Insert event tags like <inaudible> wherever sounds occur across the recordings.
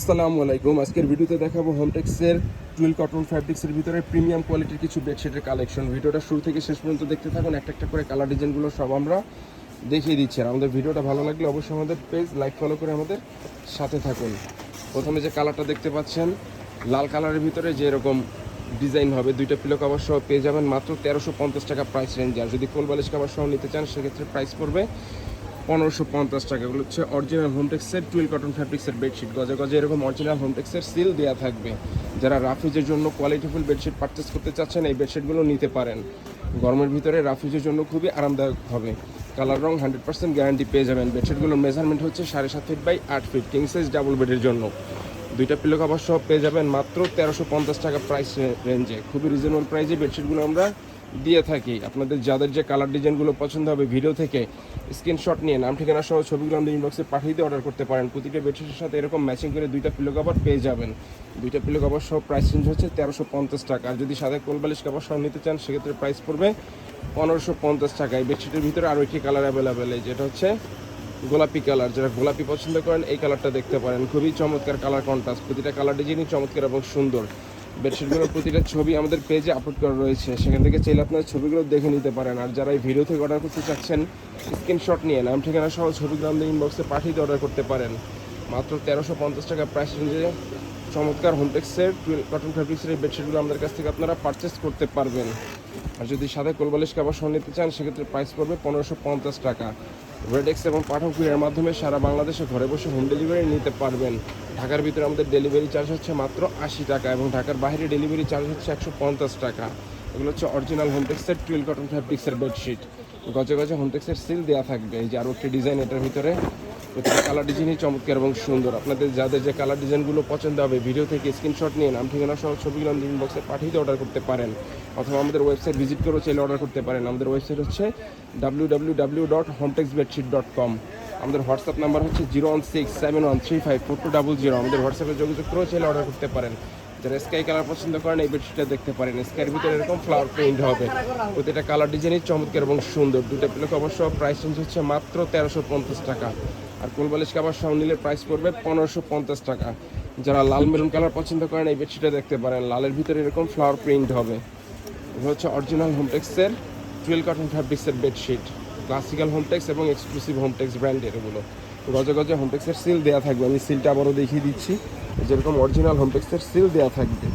আসসালামু আলাইকুম। আজকের ভিডিওতে দেখাবো হোমটেক্সের টুয়েল কটন ফ্যাব্রিক্সের ভিতরে প্রিমিয়াম কোয়ালিটির কিছু বেডশিটের কালেকশন ভিডিওটা শুরু থেকে শেষ পর্যন্ত দেখতে থাকুন। একটা একটা করে কালার ডিজাইনগুলো সব আমরা দেখিয়ে দিচ্ছি। আর আমাদের ভিডিওটা ভালো লাগলে অবশ্যই আমাদের পেজ লাইক ফলো করে আমাদের সাথে থাকুন। প্রথমে যে কালারটা দেখতে পাচ্ছেন, লাল কালারের ভিতরে যে এরকম ডিজাইন হবে, দুইটা পিলো কাভার সহ পেয়ে যাবেন মাত্র তেরোশো পঞ্চাশ টাকা প্রাইস রেঞ্জ আর যদি কোল বালিশ কাভার সহ নিতে চান, সেক্ষেত্রে প্রাইস পড়বে পনেরোশো পঞ্চাশ টাকা। এগুলো হচ্ছে অরিজিনাল হোমটেক্সের টুয়েল কটন ফ্যাব্রিক্সের বেডশিট গজে গজে এরকম অরিজিনাল হোমটেক্সের সিল দেওয়া থাকবে। যারা রাফিজের জন্য কোয়ালিটিফুল বেডশিট পারচেস করতে চাচ্ছেন, এই বেডশিটগুলো নিতে পারেন। গরমের ভিতরে রাফিজের জন্য খুবই আরামদায়ক হবে। কালার রং হান্ড্রেড পার্সেন্ট গ্যারান্টি পেয়ে যাবেন। বেডশিটগুলোর মেজারমেন্ট হচ্ছে সাড়ে সাত ফিট বাই আট ফিট কিং সাইজ ডাবল বেডের জন্য। দুইটা পিলো কাভার সহ পেয়ে যাবেন মাত্র তেরোশো পঞ্চাশ টাকা প্রাইস রেঞ্জে খুবই রিজনেবল প্রাইসে বেডশিটগুলো আমরা দিয়ে থাকি। আপনাদের যাদের যে কালার ডিজাইনগুলো পছন্দ হবে ভিডিও থেকে স্ক্রিনশট নিয়ে নাম, ঠিকানা সহ ছবিগুলো আমাদের ইনবক্সে পাঠিয়ে দিয়ে অর্ডার করতে পারেন। প্রতিটা বেডশিটের সাথে এরকম ম্যাচিং করে দুইটা পিলো কাভার পেয়ে যাবেন। দুইটা পিলো কাভার সহ প্রাইস রেঞ্জ হচ্ছে তেরোশো পঞ্চাশ টাকা। আর যদি সাদা কোলবালিশ কাভার সহ নিতে চান, সেক্ষেত্রে প্রাইস পড়বে পনেরোশো পঞ্চাশ টাকা। এই বেডশিটের ভিতরে আরও একটি কালার অ্যাভেলেবেল যেটা হচ্ছে গোলাপি কালার যারা গোলাপি পছন্দ করেন, এই কালারটা দেখতে পারেন। খুবই চমৎকার কালার কন্ট্রাস্ট প্রতিটা কালার ডিজাইনই চমৎকার এবং সুন্দর। বেডশিটগুলোর প্রতিটা ছবি আমাদের পেজে আপলোড করা রয়েছে। সেখান থেকে চাইলে আপনার ছবিগুলো দেখে নিতে পারেন। আর যারা এই ভিডিও থেকে অর্ডার করতে চাচ্ছেন স্ক্রিনশট নিয়ে নাম ঠিকানা সহ ছবিগুলো আমাদের ইনবক্সে পাঠিয়ে অর্ডার করতে পারেন। মাত্র তেরোশো পঞ্চাশ টাকা প্রাইস রেঞ্জে চমৎকার হোমটেক্সের কটন ফ্যাব্রিক্সের এই বেডশিটগুলো আমাদের কাছ থেকে আপনারা পারচেস করতে পারবেন। আর যদি সাদা কোলবালিশ কাবার সহ নিতে চান, সেক্ষেত্রে প্রাইস পড়বে পনেরোশো পঞ্চাশ টাকা। রেডেক্স এবং পাঠক কুরিয়ার মাধ্যমে সারা বাংলাদেশে ঘরে বসে হোম ডেলিভারি নিতে পারবেন। ঢাকার ভিতরে আমাদের ডেলিভারি চার্জ হচ্ছে মাত্র আশি টাকা এবং ঢাকার বাইরে ডেলিভারি চার্জ হচ্ছে একশো পঞ্চাশ টাকা। এগুলো হচ্ছে অরিজিনাল হোমটেক্সের টুয়েল কটন ফ্যাব্রিক্সের বেডশিট গজে গজে হোমটেক্সের সিল দেওয়া থাকবে। এই যে আরও একটি ডিজাইন এটার ভিতরে। প্রতিটা কালার ডিজাইনই চমৎকার এবং সুন্দর। আপনাদের যাদের যে কালার ডিজাইনগুলো পছন্দ হবে ভিডিও থেকে স্ক্রিনশট নিয়ে নাম, ঠিকানা সহ ছবিগুলো আমি ইনবক্সে পাঠিয়ে অর্ডার করতে পারেন। অথবা আমাদের ওয়েবসাইট ভিজিট করেও চাইলে অর্ডার করতে পারেন। আমাদের ওয়েবসাইট হচ্ছে W dot Hometex bedsheet dot com আমাদের হোয়াটসঅ্যাপ নাম্বার হচ্ছে zero one six seven one three five four two double zero আমাদের হোয়াটসঅ্যাপে যোগাযোগ করেও চাইলে অর্ডার করতে পারেন। যারা স্কাই কালার পছন্দ করেন, এই বেডশিটটা দেখতে পারেন। স্কাইয়ের ভিতরে এরকম ফ্লাওয়ার প্রিন্ট হবে। প্রতিটা কালার ডিজাইনই চমৎকার এবং সুন্দর। দুটো পিলক অবশ্য প্রাইস রেঞ্জ হচ্ছে মাত্র তেরোশো পঞ্চাশ টাকা। আর কোলবালিশ কাবার সহ নিলে প্রাইস পড়বে পনেরোশো পঞ্চাশ টাকা। যারা লাল মেরুন কালার পছন্দ করেন, এই বেডশিটটা দেখতে পারেন। লালের ভিতরে এরকম ফ্লাওয়ার প্রিন্ট হবে। এগুলো হচ্ছে অরিজিনাল হোমটেক্সের টুয়েল কটন ফ্যাব্রিক্সের বেডশিট ক্লাসিক্যাল হোমটেক্স এবং এক্সক্লুসিভ হোমটেক্স ব্র্যান্ডের এগুলো। গজে গজে হোমটেক্সের সিল দেওয়া থাকবে। আমি সিলটা আবারও দেখিয়ে দিচ্ছি। যেরকম অরিজিনাল হোমটেক্সের সিল দেওয়া থাকবে।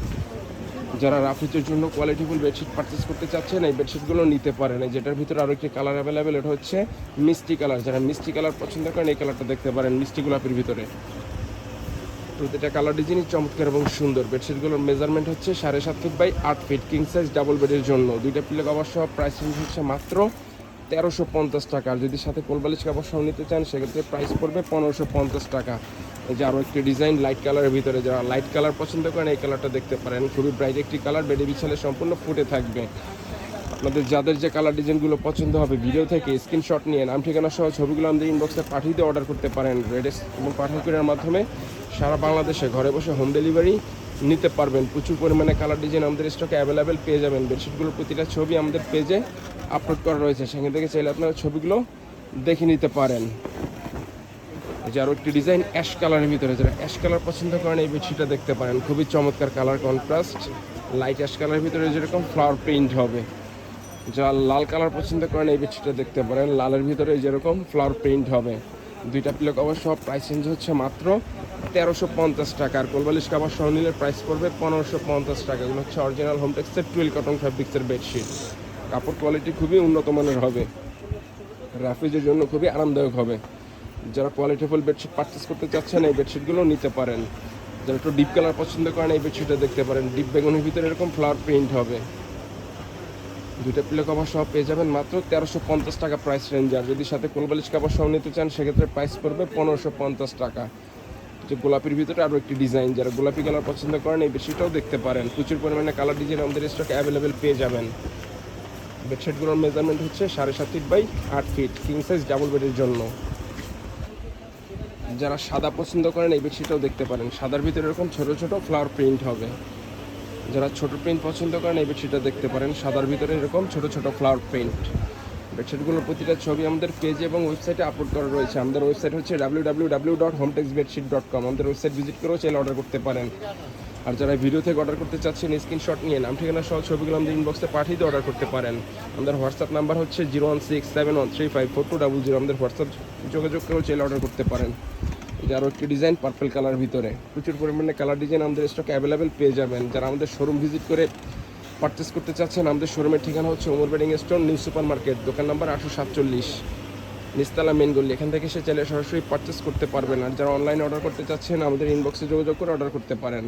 যারা রাফিজের জন্য কোয়ালিটিফুল বেডশিট পারচেস করতে চাচ্ছেন, এই বেডশিটগুলো নিতে পারেন। এই যেটার ভিতরে আরও একটি কালার অ্যাভেলেবেল এটা হচ্ছে মিষ্টি কালার যারা মিষ্টি কালার পছন্দ করেন, এই কালারটা দেখতে পারেন মিষ্টি গোলাপের ভিতরে। প্রতিটা কালার ডিজাইনই চমৎকার এবং সুন্দর। বেডশিটগুলোর মেজারমেন্ট হচ্ছে সাড়ে সাত ফিট বাই আট ফিট কিং সাইজ ডাবল বেডের জন্য। দুইটা পিলে কভার সহ প্রাইস হচ্ছে মাত্র তেরোশো পঞ্চাশ টাকা। আর যদি সাথে কোলবালিশ কাপড় সহ নিতে চান, সেক্ষেত্রে প্রাইস পড়বে পনেরোশো পঞ্চাশ টাকা। এই যে আরও একটি ডিজাইন লাইট কালারের ভিতরে যারা লাইট কালার পছন্দ করেন, এই কালারটা দেখতে পারেন। খুবই ব্রাইট একটি কালার বেডে বিছালে সম্পূর্ণ ফুটে থাকবে। আপনাদের যাদের যে কালার ডিজাইনগুলো পছন্দ হবে ভিডিও থেকে স্ক্রিনশট নিয়ে নাম, ঠিকানা সহ ছবিগুলো আমাদের ইনবক্সে পাঠিয়ে দিয়ে অর্ডার করতে পারেন। রেডেস এবং পাঠাকুরের মাধ্যমে সারা বাংলাদেশে ঘরে বসে হোম ডেলিভারি নিতে পারবেন। প্রচুর পরিমাণে কালার ডিজাইন আমাদের স্টকে অ্যাভেলেবেল পেয়ে যাবেন। বেডশিটগুলোর প্রতিটা ছবি আমাদের পেজে আপলোড করা রয়েছে। সেখান থেকে চাইলে আপনারা ছবিগুলো দেখে নিতে পারেন। যে আরও একটি ডিজাইন অ্যাশ কালারের ভিতরে, যারা অ্যাশ কালার পছন্দ করেন এই বেডশিটটা দেখতে পারেন। খুবই চমৎকার কালার কন্ট্রাস্ট লাইট অ্যাশ কালারের ভিতরে যেরকম ফ্লাওয়ার প্রিন্ট হবে। যারা লাল কালার পছন্দ করেন এই বেডশিটটা দেখতে পারেন। লালের ভিতরে যেরকম ফ্লাওয়ার প্রিন্ট হবে। দুইটা পিলো কভার সহ প্রাইস রেঞ্জ হচ্ছে মাত্র তেরোশো পঞ্চাশ টাকা। আর কোলবালিশ কাভার সহ প্রাইস পড়বে পনেরোশো পঞ্চাশ টাকা। এগুলো হচ্ছে অরিজিনাল হোমটেক্সের টুয়েল কটন ফ্যাব্রিক্সের বেডশিট কাপড় কোয়ালিটি খুবই উন্নত মানের হবে। রাফিজের জন্য খুবই আরামদায়ক হবে। যারা কোয়ালিটিফুল বেডশিট পারচেস করতে চাচ্ছেন, এই বেডশিটগুলো নিতে পারেন। যারা একটু ডিপ কালার পছন্দ করেন, এই বেডশিটটা দেখতে পারেন। ডিপ বেগুনের ভিতরে এরকম ফ্লাওয়ার প্রিন্ট হবে। দুইটা পিলো কভার সহ পেয়ে যাবেন মাত্র তেরোশো পঞ্চাশ টাকা প্রাইস রেঞ্জ আর যদি সাথে কোলবালিশ কাভার সহ নিতে চান, সেক্ষেত্রে প্রাইস পড়বে পনেরোশো পঞ্চাশ টাকা। যে গোলাপির ভিতরে আরও একটি ডিজাইন যারা গোলাপি কালার পছন্দ করেন, এই বেডশিটটাও দেখতে পারেন। প্রচুর পরিমাণে কালার ডিজাইন আমাদের স্টক অ্যাভেলেবেল পেয়ে যাবেন। বেডশিটগুলোর মেজারমেন্ট হচ্ছে সাড়ে সাত ফিট বাই আট ফিট কিং সাইজ ডাবল বেডের জন্য। যারা সাদা পছন্দ করেন, এই বেডশিটটাও দেখতে পারেন। সাদার ভিতরে এরকম ছোট ছোট ফ্লাওয়ার প্রিন্ট হবে। যারা ছোট প্রিন্ট পছন্দ করেন, এই বেডশিটটা দেখতে পারেন। সাদার ভিতরে এরকম ছোট ছোট ফ্লাওয়ার প্রিন্ট বেডশিটগুলোর প্রতিটা ছবি আমাদের পেজে এবং ওয়েবসাইটে আপলোড করা রয়েছে। আমাদের ওয়েবসাইট হচ্ছে W W W dot Hometex bedsheet dot com আমাদের ওয়েবসাইট ভিজিট করেও চাইলে অর্ডার করতে পারেন। আর যারা ভিডিও থেকে অর্ডার করতে চাচ্ছেন স্ক্রিনশট নিয়ে নাম, ঠিকানা সহ ছবিগুলো আমাদের ইনবক্সে পাঠিয়ে দিয়ে অর্ডার করতে পারেন। আমাদের হোয়াটসঅ্যাপ নাম্বার হচ্ছে zero one six seven one three five four two double zero আমাদের হোয়াটসঅ্যাপ যোগাযোগ করেও চাইলে অর্ডার করতে পারেন। আরও একটি ডিজাইন পার্পল কালার ভিতরে। প্রচুর পরিমাণে কালার ডিজাইন আমাদের স্টক অ্যাভেলেবেল পেয়ে যাবেন। যারা আমাদের শোরুম ভিজিট করে পারচেস করতে চাচ্ছেন, আমাদের শোরুমের ঠিকানা হচ্ছে Omar bedding store new super market দোকান নাম্বার আটশো সাতচল্লিশ। নিস্তালা মেন গলি। এখান থেকে সে চাইলে সরাসরি পারচেস করতে পারবেন। আর যারা অনলাইনে অর্ডার করতে চাচ্ছেন, আমাদের ইনবক্সে যোগাযোগ করে অর্ডার করতে পারেন।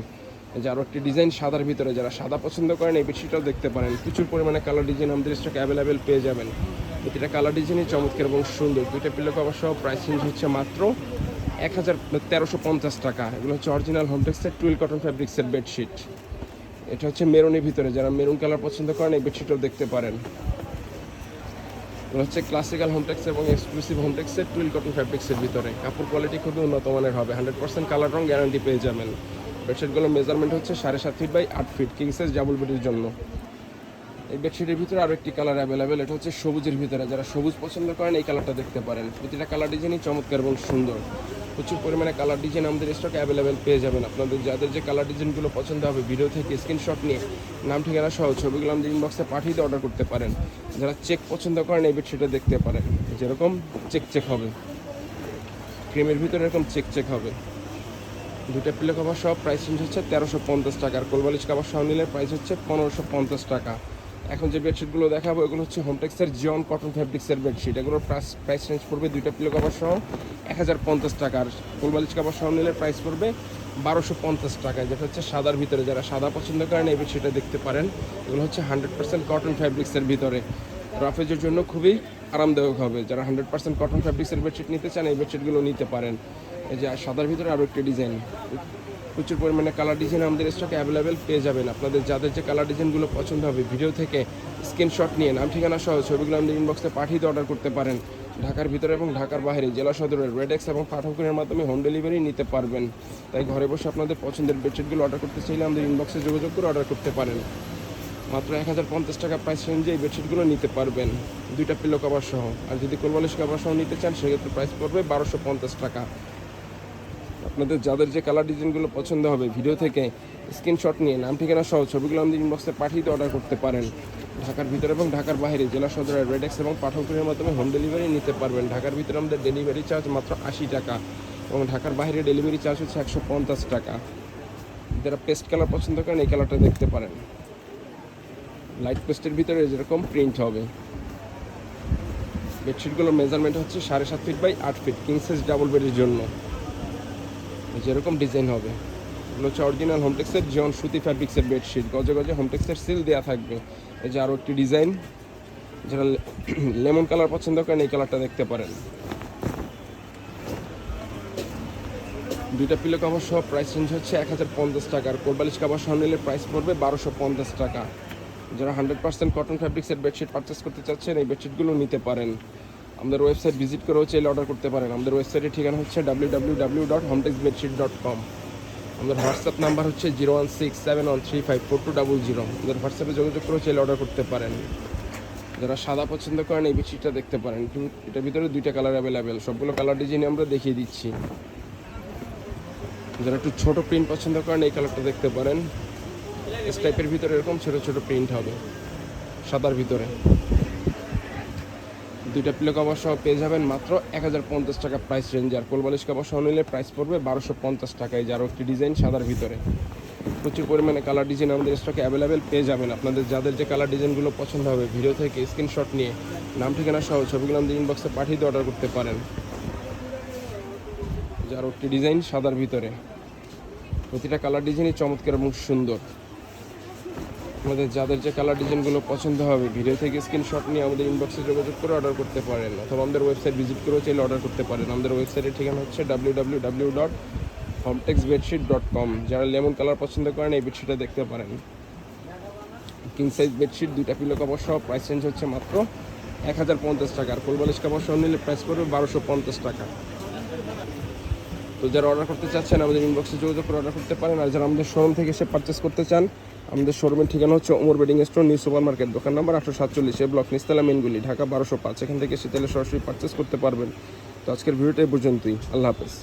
যে আরও একটি ডিজাইন সাদার ভিতরে যারা সাদা পছন্দ করেন, এই বেডশিটটাও দেখতে পারেন। প্রচুর পরিমাণে কালার ডিজাইন আমাদের স্টক অ্যাভেলেবেল পেয়ে যাবেন। প্রতিটা কালার ডিজাইনই চমৎকার এবং সুন্দর। দুইটা পিলো কভার সহ প্রাইস রেঞ্জ হচ্ছে মাত্র এক হাজার তেরোশো পঞ্চাশ টাকা। এগুলো হচ্ছে অরিজিনাল হোমটেক্সের টুয়েল কটন ফ্যাব্রিক্সের বেডশিট এটা হচ্ছে মেরুনের ভিতরে। যারা মেরুন কালার পছন্দ করেন, এই বেডশিটও দেখতে পারেন। এগুলো হচ্ছে ক্লাসিক্যাল হোমটেক্স এবং এক্সক্লুসিভ হোমটেক্সের টুইল কটন ফ্যাব্রিক্সের ভিতরে। কাপড় কোয়ালিটি খুবই উন্নত মানের হবে। হান্ড্রেড পার্সেন্ট কালার রং গ্যারান্টি পেয়ে যাবেন। বেডশিটগুলোর মেজারমেন্ট হচ্ছে সাড়ে সাত ফিট বাই আট ফিট কিং সাইজ ডাবল বেডের জন্য। এই বেডশিটের ভিতরে আরও একটি কালার অ্যাভেলেবেল এটা হচ্ছে সবুজের ভিতরে। যারা সবুজ পছন্দ করেন, এই কালারটা দেখতে পারেন। প্রতিটা কালার ডিজাইনই চমৎকার এবং সুন্দর। প্রচুর পরিমাণে কালার ডিজাইন আমাদের স্টকে অ্যাভেলেবেল পেয়ে যাবেন। আপনাদের, যাদের যে কালার ডিজাইনগুলো পছন্দ হবে ভিডিও থেকে স্ক্রিনশট নিয়ে নাম, ঠিকানা সহ ছবিগুলো আমাদের ইনবক্সে পাঠিয়ে দিয়ে অর্ডার করতে পারেন। যারা চেক পছন্দ করেন, এই বেডশিটটা দেখতে পারেন। যেরকম চেক চেক হবে। ক্রিমের ভিতরে এরকম চেক চেক হবে। দুটো পিলো কভার সহ প্রাইস রেঞ্জ হচ্ছে তেরোশো পঞ্চাশ টাকা আর কোলবালিশ কভার সহ নিলে প্রাইস হচ্ছে পনেরোশো পঞ্চাশ টাকা। এখন যে বেডশিটগুলো দেখাবো, এগুলো হচ্ছে হোমটেক্সের জিওন কটন ফ্যাব্রিক্সের বেডশিট এগুলোর প্রাইস প্রাইস রেঞ্জ পড়বে দুইটা পিলো কভার সহ এক হাজার পঞ্চাশ টাকা আর কোলবালিশ কভার সহ নিলে প্রাইস পড়বে বারোশো পঞ্চাশ টাকা। যেটা হচ্ছে সাদার ভিতরে, যারা সাদা পছন্দ করেন এই বেডশিটটা দেখতে পারেন। এগুলো হচ্ছে হান্ড্রেড পার্সেন্ট কটন ফ্যাব্রিক্সের ভিতরে। রাফেজের জন্য খুবই আরামদায়ক হবে। যারা হান্ড্রেড পার্সেন্ট কটন ফ্যাব্রিক্সের বেডশিট নিতে চান, এই বেডশিটগুলো নিতে পারেন। এই যে সাদার ভিতরে আরও একটি ডিজাইন প্রচুর পরিমাণে কালার ডিজাইন আমাদের স্টকে অ্যাভেলেবেল পেয়ে যাবেন। আপনাদের যাদের যে কালার ডিজাইনগুলো পছন্দ হবে ভিডিও থেকে স্ক্রিনশট নিয়ে নাম, ঠিকানা সহ ছবিগুলো আমাদের ইনবক্সে পাঠিয়ে দিয়ে অর্ডার করতে পারেন। ঢাকার ভিতরে এবং ঢাকার বাইরে, জেলা সদরের রেডেক্স এবং পাঠকের মাধ্যমে হোম ডেলিভারি নিতে পারবেন। তাই ঘরে বসে আপনাদের পছন্দের বেডশিটগুলো অর্ডার করতে চাইলে আমাদের ইনবক্সে যোগাযোগ করে অর্ডার করতে পারেন। মাত্র এক হাজার পঞ্চাশ টাকা প্রাইস এই বেডশিটগুলো নিতে পারবেন। দুইটা পিলো কভার সহ। আর যদি কোলবালিশ কভার সহ নিতে চান, সেক্ষেত্রে প্রাইস পড়বে বারোশো পঞ্চাশ টাকা। আপনাদের যাদের যে কালার ডিজাইনগুলো পছন্দ হবে ভিডিও থেকে স্ক্রিনশট নিয়ে, নাম, ঠিকানা সহ ছবিগুলো আমাদের ইনবক্সে পাঠিয়ে অর্ডার করতে পারেন। ঢাকার ভিতরে এবং ঢাকার বাইরে, জেলা সদরের রেডেক্স এবং পাঠকের মাধ্যমে হোম ডেলিভারি নিতে পারবেন। ঢাকার ভিতরে আমাদের ডেলিভারি চার্জ মাত্র আশি টাকা এবং ঢাকার বাইরে ডেলিভারি চার্জ হচ্ছে একশো পঞ্চাশ টাকা। যারা পেস্ট কালার পছন্দ করেন এই কালারটা দেখতে পারেন। লাইট পেস্টের ভিতরে যেরকম প্রিন্ট হবে। বেডশিটগুলোর মেজারমেন্ট হচ্ছে সাড়ে সাত ফিট বাই আট ফিট কিং সাইজ ডাবল বেডের জন্য। যেরকম ডিজাইন হবে। এগুলো হচ্ছে অরিজিনাল হোমটেক্সের জন সুতি ফ্যাব্রিক্সের বেডশিট গজে গজে হোমটেক্সের সিল দেওয়া থাকবে। এই যে আরও একটি ডিজাইন যারা লেমন কালার <clears throat> পছন্দ করেন, এই কালারটা দেখতে পারেন। দুইটা পিলো কাভার সহ প্রাইস রেঞ্জ হচ্ছে এক হাজার পঞ্চাশ টাকা। আর কোরবালিশ কাভার সহ নিলে প্রাইস পড়বে বারোশো পঞ্চাশ টাকা। যারা হান্ড্রেড পার্সেন্ট কটন ফ্যাব্রিক্সের বেডশিট পারচেস করতে চাচ্ছেন, এই বেডশিটগুলো নিতে পারেন। আমাদের ওয়েবসাইট ভিজিট করেও চাইলে অর্ডার করতে পারেন। আমাদের ওয়েবসাইটের ঠিকানা হচ্ছে W W W dot Hometex bedsheet dot com আমাদের হোয়াটসঅ্যাপ নাম্বার হচ্ছে zero one six seven one three five four two double zero আমাদের হোয়াটসঅ্যাপে যোগাযোগ করেও চাইলে অর্ডার করতে পারেন। যারা সাদা পছন্দ করেন এই বেডশিটটা দেখতে পারেন। কিন্তু এটার ভিতরে দুইটা কালার অ্যাভেলেবেল সবগুলো কালার ডিজাইন আমরা দেখিয়ে দিচ্ছি। যারা একটু ছোটো প্রিন্ট পছন্দ করেন এই কালারটা দেখতে পারেন। এস টাইপের ভিতরে এরকম ছোটো ছোটো প্রিন্ট হবে। সাদার ভিতরে। দুইটা পিলো কভার সহ পেয়ে যাবেন মাত্র এক হাজার পঞ্চাশ টাকা প্রাইস রেঞ্জ আর কোলবালিশ কভার সহ নিলে প্রাইস পড়বে বারোশো পঞ্চাশ টাকায় যার একটি ডিজাইন সাদার ভিতরে। প্রচুর পরিমাণে কালার ডিজাইন আমাদের স্টকে অ্যাভেলেবেল পেয়ে যাবেন। আপনাদের যাদের যে কালার ডিজাইনগুলো পছন্দ হবে ভিডিও থেকে স্ক্রিনশট নিয়ে নাম, ঠিকানা সহ ছবিগুলো আমাদের ইনবক্সে পাঠিয়ে দিয়ে অর্ডার করতে পারেন। যার একটি ডিজাইন সাদার ভিতরে। প্রতিটা কালার ডিজাইনই চমৎকার এবং সুন্দর। আমাদের যাদের যে কালার ডিজাইনগুলো পছন্দ হবে, ভিডিও থেকে স্ক্রিনশট নিয়ে আমাদের ইনবক্সে যোগাযোগ করে অর্ডার করতে পারেন। অথবা আমাদের ওয়েবসাইট ভিজিট করেও চাইলে অর্ডার করতে পারেন। আমাদের ওয়েবসাইটের ঠিকানা হচ্ছে W W dot bedsheet dot com যারা লেমন কালার পছন্দ করেন, এই বেডশিটটা দেখতে পারেন। কিং সাইজ বেডশিট দুইটা পিলো কাপড় সহ প্রাইস চেঞ্জ হচ্ছে মাত্র এক হাজার পঞ্চাশ টাকা। আর কোলবালিশ কাপড় সহ নিলে প্রাইস পড়বে বারোশো পঞ্চাশ টাকা। তো যারা অর্ডার করতে চাচ্ছেন, আমাদের ইনবক্সে যোগাযোগ করে অর্ডার করতে পারেন। আর যারা আমাদের শোরুম থেকে এসে পারচেস করতে চান আমাদের শোরুমের ঠিকানা হচ্ছে Omar bedding store, new super market দোকান নাম্বার আটশো সাতচল্লিশ ব্লক নিস্তালা মেনগুলি ঢাকা বারোশো পাঁচ। এখান থেকে শীতলে সরাসরি পারচেস করতে পারবেন। তো আজকের ভিডিওটা এই পর্যন্তই। আল্লাহ হাফেজ।